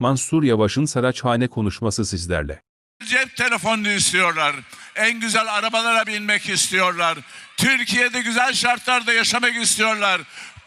Mansur Yavaş'ın Saraçhane konuşması sizlerle. Cep telefonunu istiyorlar. En güzel arabalara binmek istiyorlar. Türkiye'de güzel şartlarda yaşamak istiyorlar.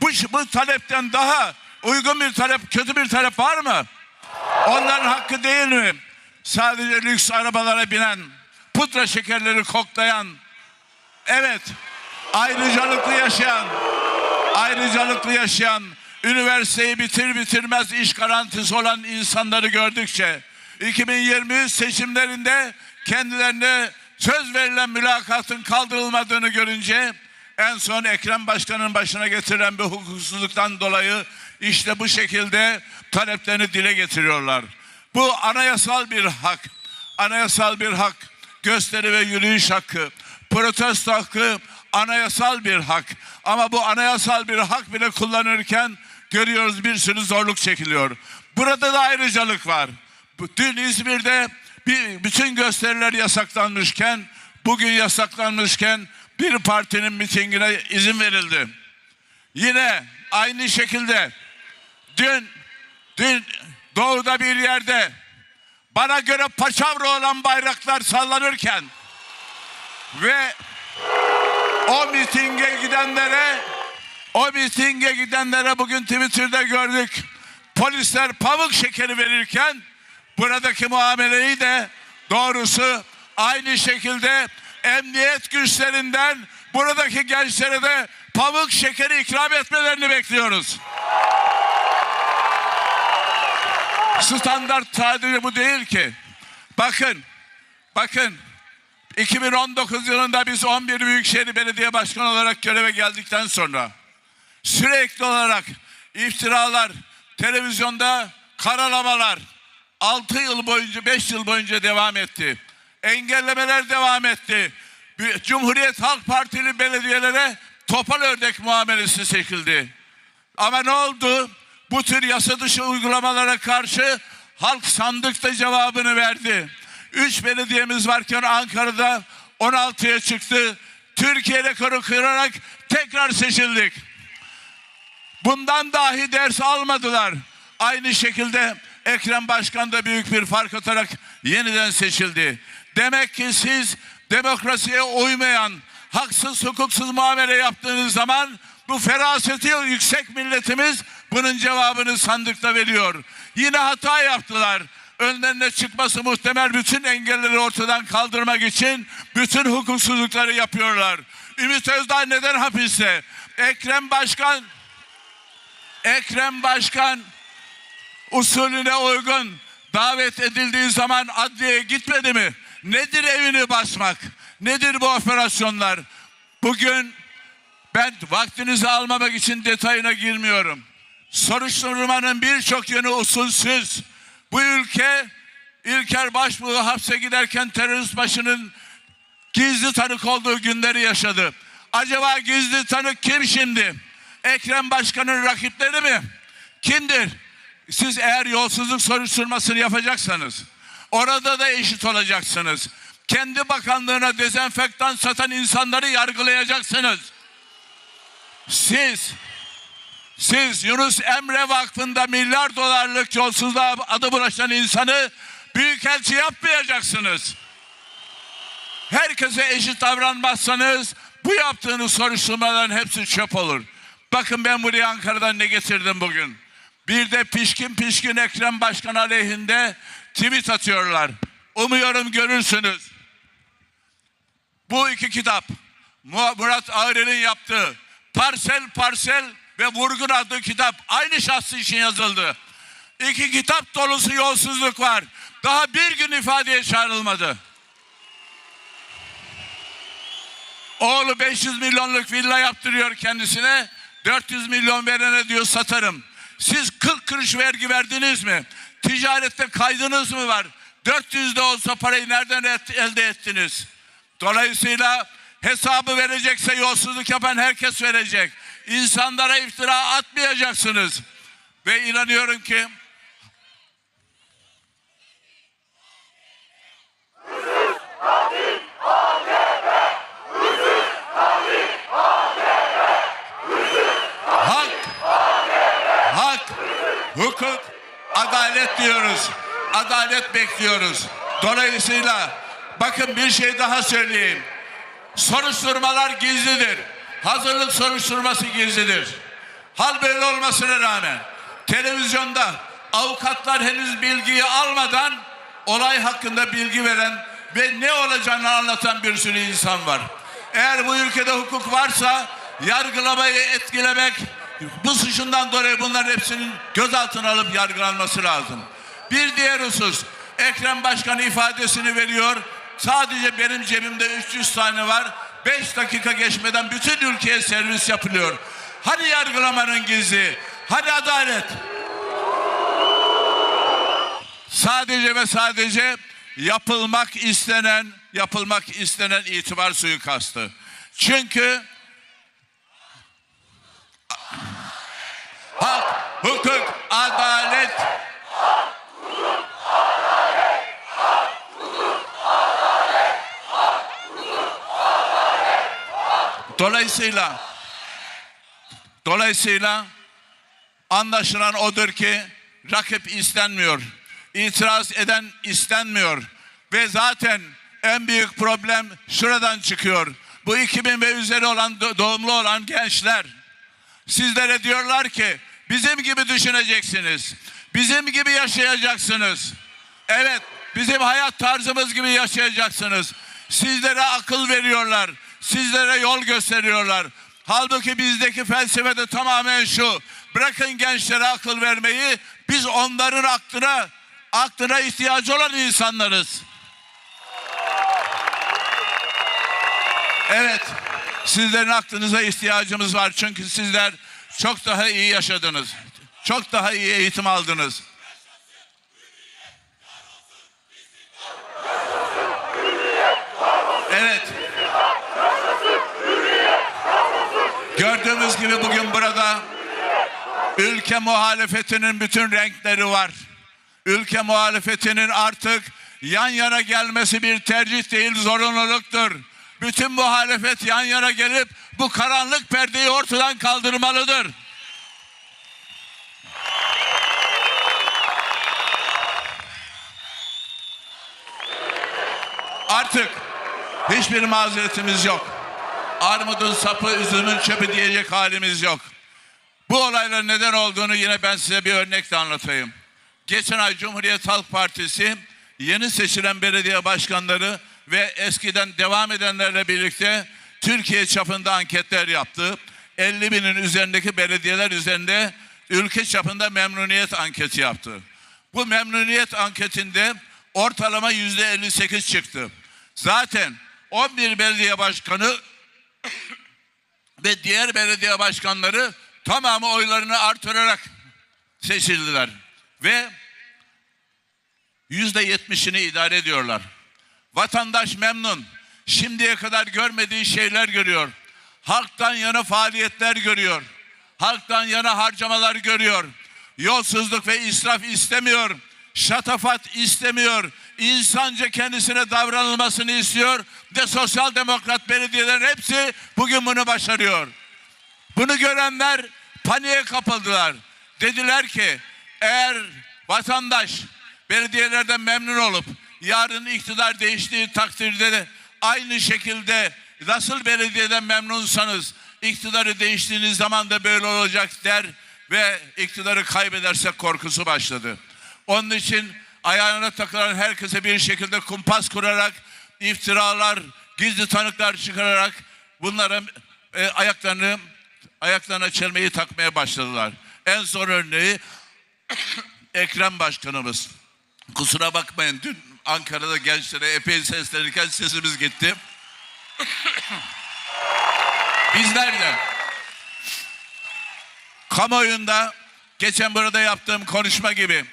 Bu, bu talepten daha uygun bir talep, kötü bir talep var mı? Onların hakkı değil mi? Sadece lüks arabalara binen, pudra şekerleri koklayan, evet, ayrıcalıklı yaşayan, ayrıcalıklı yaşayan, üniversiteyi bitir bitirmez iş garantisi olan insanları gördükçe 2023 seçimlerinde kendilerine söz verilen mülakatın kaldırılmadığını görünce en son Ekrem Başkan'ın başına getirilen bir hukuksuzluktan dolayı işte bu şekilde taleplerini dile getiriyorlar. Bu anayasal bir hak. Anayasal bir hak. Gösteri ve yürüyüş hakkı. Protesto hakkı anayasal bir hak. Ama bu anayasal bir hak bile kullanırken görüyoruz bir sürü zorluk çekiliyor. Burada da ayrıcalık var. Dün İzmir'de bir, bütün gösteriler yasaklanmışken, bugün yasaklanmışken bir partinin mitingine izin verildi. Yine aynı şekilde dün dün doğuda bir yerde bana göre paçavra olan bayraklar sallanırken ve o mitinge gidenlere o mitinge gidenlere bugün Twitter'da gördük. Polisler pamuk şekeri verirken buradaki muameleyi de doğrusu aynı şekilde emniyet güçlerinden buradaki gençlere de pamuk şekeri ikram etmelerini bekliyoruz. Standart sadece bu değil ki. Bakın, bakın 2019 yılında biz 11 Büyükşehir Belediye Başkanı olarak göreve geldikten sonra sürekli olarak iftiralar, televizyonda karalamalar 6 yıl boyunca 5 yıl boyunca devam etti. Engellemeler devam etti. Cumhuriyet Halk Partili belediyelere topal ördek muamelesi çekildi. Ama ne oldu? Bu tür yasa dışı uygulamalara karşı halk sandıkta cevabını verdi. Üç belediyemiz varken Ankara'da 16'ya çıktı. Türkiye rekoru kırarak tekrar seçildik. Bundan dahi ders almadılar. Aynı şekilde Ekrem Başkan da büyük bir fark atarak yeniden seçildi. Demek ki siz demokrasiye uymayan, haksız hukuksuz muamele yaptığınız zaman bu feraseti yüksek milletimiz bunun cevabını sandıkta veriyor. Yine hata yaptılar. Önlerine çıkması muhtemel bütün engelleri ortadan kaldırmak için bütün hukuksuzlukları yapıyorlar. Ümit Özdağ neden hapiste? Ekrem Başkan Ekrem Başkan usulüne uygun davet edildiği zaman adliyeye gitmedi mi? Nedir evini basmak? Nedir bu operasyonlar? Bugün ben vaktinizi almamak için detayına girmiyorum. Soruşturmanın birçok yönü usulsüz. Bu ülke İlker Başbuğ hapse giderken terörist başının gizli tanık olduğu günleri yaşadı. Acaba gizli tanık kim şimdi? Ekrem Başkan'ın rakipleri mi? Kimdir? Siz eğer yolsuzluk soruşturmasını yapacaksanız orada da eşit olacaksınız. Kendi bakanlığına dezenfektan satan insanları yargılayacaksınız. Siz siz Yunus Emre Vakfı'nda milyar dolarlık yolsuzluğa adı bulaşan insanı büyükelçi yapmayacaksınız herkese eşit davranmazsanız bu yaptığınız soruşturmaların hepsi çöp olur. Bakın ben buraya Ankara'dan ne getirdim bugün. Bir de pişkin pişkin Ekrem Başkan aleyhinde tweet atıyorlar. Umuyorum görürsünüz. Bu iki kitap Mu- Murat Ağrel'in yaptığı Parsel Parsel ve Vurgun adlı kitap aynı şahsı için yazıldı. İki kitap dolusu yolsuzluk var. Daha bir gün ifadeye çağrılmadı. Oğlu 500 milyonluk villa yaptırıyor kendisine. 400 milyon verene diyor satarım. Siz 40 kuruş vergi verdiniz mi? Ticarette kaydınız mı var? 400 de olsa parayı nereden elde ettiniz? Dolayısıyla hesabı verecekse yolsuzluk yapan herkes verecek. İnsanlara iftira atmayacaksınız. Ve inanıyorum ki hukuk, adalet diyoruz. Adalet bekliyoruz. Dolayısıyla bakın bir şey daha söyleyeyim. Soruşturmalar gizlidir. Hazırlık soruşturması gizlidir. Hal böyle olmasına rağmen televizyonda avukatlar henüz bilgiyi almadan olay hakkında bilgi veren ve ne olacağını anlatan bir sürü insan var. Eğer bu ülkede hukuk varsa yargılamayı etkilemek bu suçundan dolayı bunların hepsinin gözaltına alıp yargılanması lazım. Bir diğer husus Ekrem Başkan ifadesini veriyor. Sadece benim cebimde 300 tane var. 5 dakika geçmeden bütün ülkeye servis yapılıyor. Hadi yargılamanın gizli. Hadi adalet. Sadece ve sadece yapılmak istenen, yapılmak istenen itibar suikastı. Çünkü hukuk, adalet Dolayısıyla dolayısıyla anlaşılan odur ki rakip istenmiyor. İtiraz eden istenmiyor. Ve zaten en büyük problem şuradan çıkıyor. Bu 2000 ve üzeri olan do- doğumlu olan gençler sizlere diyorlar ki bizim gibi düşüneceksiniz. Bizim gibi yaşayacaksınız. Evet, bizim hayat tarzımız gibi yaşayacaksınız. Sizlere akıl veriyorlar. Sizlere yol gösteriyorlar. Halbuki bizdeki felsefe de tamamen şu. Bırakın gençlere akıl vermeyi. Biz onların aklına aklına ihtiyacı olan insanlarız. Evet. Sizlerin aklınıza ihtiyacımız var. Çünkü sizler çok daha iyi yaşadınız. Çok daha iyi eğitim aldınız. Evet. Gördüğümüz gibi bugün burada ülke muhalefetinin bütün renkleri var. Ülke muhalefetinin artık yan yana gelmesi bir tercih değil zorunluluktur. Bütün muhalefet yan yana gelip bu karanlık perdeyi ortadan kaldırmalıdır. Artık hiçbir mazeretimiz yok. Armudun sapı, üzümün çöpü diyecek halimiz yok. Bu olayların neden olduğunu yine ben size bir örnekle anlatayım. Geçen ay Cumhuriyet Halk Partisi yeni seçilen belediye başkanları ve eskiden devam edenlerle birlikte Türkiye çapında anketler yaptı. 50 binin üzerindeki belediyeler üzerinde ülke çapında memnuniyet anketi yaptı. Bu memnuniyet anketinde ortalama yüzde 58 çıktı. Zaten 11 belediye başkanı ve diğer belediye başkanları tamamı oylarını artırarak seçildiler. Ve yüzde yetmişini idare ediyorlar. Vatandaş memnun. Şimdiye kadar görmediği şeyler görüyor. Halktan yana faaliyetler görüyor. Halktan yana harcamalar görüyor. Yolsuzluk ve israf istemiyor. Şatafat istemiyor. İnsanca kendisine davranılmasını istiyor. Ve sosyal demokrat belediyelerin hepsi bugün bunu başarıyor. Bunu görenler paniğe kapıldılar. Dediler ki eğer vatandaş belediyelerden memnun olup yarın iktidar değiştiği takdirde de aynı şekilde nasıl belediyeden memnunsanız iktidarı değiştiğiniz zaman da böyle olacak der ve iktidarı kaybedersek korkusu başladı. Onun için ayağına takılan herkese bir şekilde kumpas kurarak iftiralar, gizli tanıklar çıkararak bunlara e, ayaklarını ayaklarına çelmeyi takmaya başladılar. En son örneği Ekrem Başkanımız. Kusura bakmayın dün Ankara'da gençlere epey seslenirken sesimiz gitti. Bizler de kamuoyunda geçen burada yaptığım konuşma gibi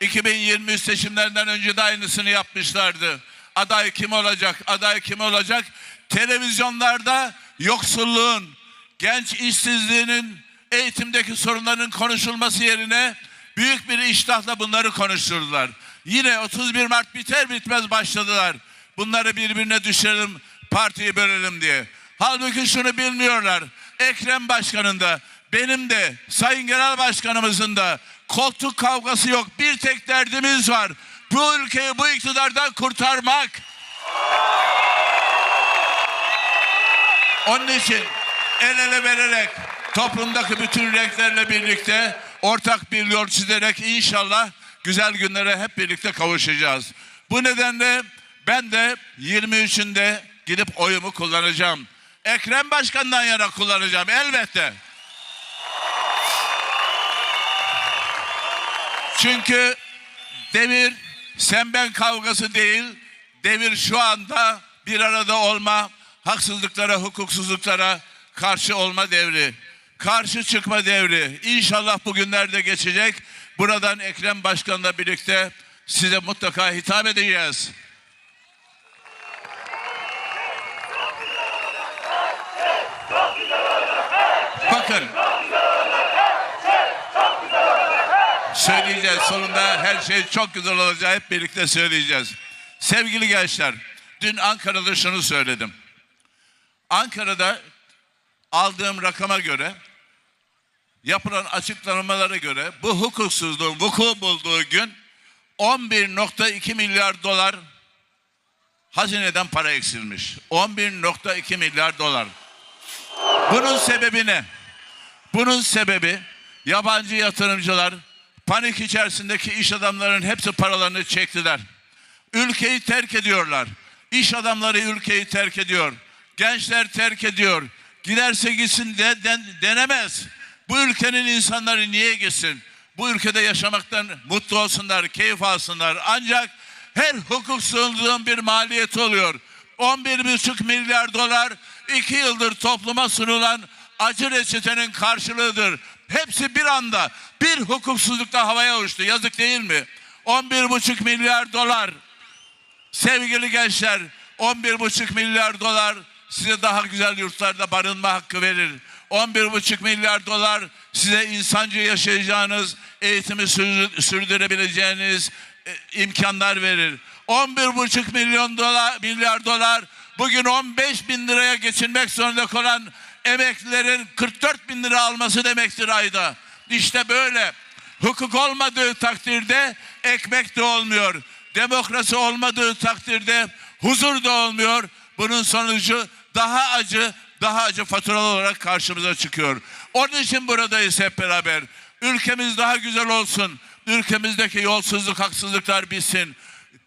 2023 seçimlerinden önce de aynısını yapmışlardı. Aday kim olacak? Aday kim olacak? Televizyonlarda yoksulluğun, genç işsizliğinin, eğitimdeki sorunların konuşulması yerine büyük bir iştahla bunları konuşturdular. Yine 31 Mart biter bitmez başladılar. Bunları birbirine düşürelim, partiyi bölelim diye. Halbuki şunu bilmiyorlar. Ekrem Başkan'ın da, benim de, Sayın Genel Başkanımızın da Koltuk kavgası yok. Bir tek derdimiz var. Bu ülkeyi bu iktidardan kurtarmak. Onun için el ele vererek toplumdaki bütün renklerle birlikte ortak bir yol çizerek inşallah güzel günlere hep birlikte kavuşacağız. Bu nedenle ben de 23'ünde gidip oyumu kullanacağım. Ekrem Başkan'dan yana kullanacağım elbette. Çünkü devir sen ben kavgası değil, devir şu anda bir arada olma, haksızlıklara, hukuksuzluklara karşı olma devri. Karşı çıkma devri. İnşallah bugünlerde geçecek. Buradan Ekrem Başkan'la birlikte size mutlaka hitap edeceğiz. Bakın. Söyleyeceğiz. Sonunda her şey çok güzel olacak. Hep birlikte söyleyeceğiz. Sevgili gençler, dün Ankara'da şunu söyledim. Ankara'da aldığım rakama göre, yapılan açıklamalara göre bu hukuksuzluğun vuku bulduğu gün 11.2 milyar dolar hazineden para eksilmiş. 11.2 milyar dolar. Bunun sebebi ne? Bunun sebebi yabancı yatırımcılar panik içerisindeki iş adamlarının hepsi paralarını çektiler. Ülkeyi terk ediyorlar. İş adamları ülkeyi terk ediyor. Gençler terk ediyor. Giderse gitsin de, den- denemez. Bu ülkenin insanları niye gitsin? Bu ülkede yaşamaktan mutlu olsunlar, keyif alsınlar. Ancak her hukuksuzluğun bir maliyeti oluyor. 11,5 milyar dolar iki yıldır topluma sunulan acı reçetenin karşılığıdır. Hepsi bir anda bir hukuksuzlukla havaya uçtu. Yazık değil mi? 11,5 milyar dolar Sevgili gençler 11,5 milyar dolar size daha güzel yurtlarda barınma hakkı verir. 11,5 milyar dolar size insancı yaşayacağınız, eğitimi sürdü- sürdürebileceğiniz e, imkanlar verir. 11,5 milyon dolar, milyar dolar bugün 15 bin liraya geçinmek zorunda kalan emeklilerin 44 bin lira alması demektir ayda. İşte böyle. Hukuk olmadığı takdirde ekmek de olmuyor. Demokrasi olmadığı takdirde huzur da olmuyor. Bunun sonucu daha acı, daha acı faturalı olarak karşımıza çıkıyor. Onun için buradayız hep beraber. Ülkemiz daha güzel olsun. Ülkemizdeki yolsuzluk, haksızlıklar bitsin.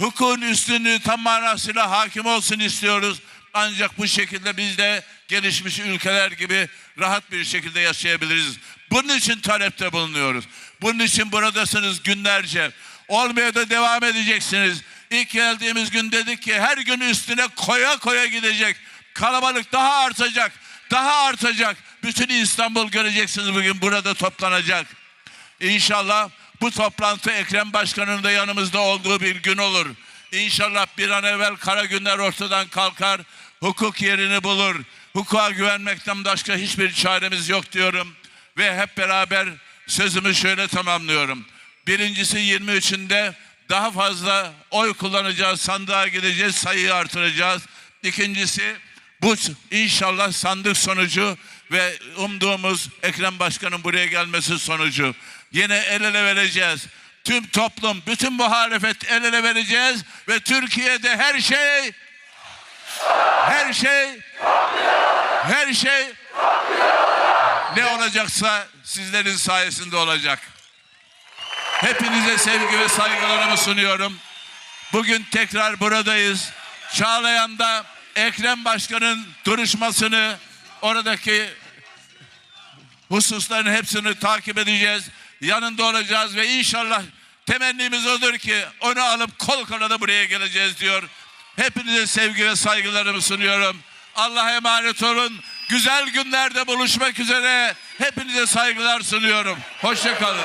Hukukun üstünlüğü tam manasıyla hakim olsun istiyoruz. Ancak bu şekilde biz de gelişmiş ülkeler gibi rahat bir şekilde yaşayabiliriz. Bunun için talepte bulunuyoruz. Bunun için buradasınız günlerce. Olmaya da devam edeceksiniz. İlk geldiğimiz gün dedik ki her gün üstüne koya koya gidecek. Kalabalık daha artacak. Daha artacak. Bütün İstanbul göreceksiniz bugün burada toplanacak. İnşallah bu toplantı Ekrem Başkan'ın da yanımızda olduğu bir gün olur. İnşallah bir an evvel kara günler ortadan kalkar, hukuk yerini bulur. Hukuka güvenmekten başka hiçbir çaremiz yok diyorum. Ve hep beraber sözümü şöyle tamamlıyorum. Birincisi 23'ünde daha fazla oy kullanacağız, sandığa gideceğiz, sayıyı artıracağız. İkincisi bu inşallah sandık sonucu ve umduğumuz Ekrem Başkan'ın buraya gelmesi sonucu. Yine el ele vereceğiz. Tüm toplum, bütün muhalefet el ele vereceğiz ve Türkiye'de her şey her şey her şey ne olacaksa sizlerin sayesinde olacak. Hepinize sevgi ve saygılarımı sunuyorum. Bugün tekrar buradayız. Çağlayan'da Ekrem Başkan'ın duruşmasını oradaki hususların hepsini takip edeceğiz. Yanında olacağız ve inşallah temennimiz odur ki onu alıp kol kola buraya geleceğiz diyor. Hepinize sevgi ve saygılarımı sunuyorum. Allah'a emanet olun. Güzel günlerde buluşmak üzere. Hepinize saygılar sunuyorum. Hoşçakalın.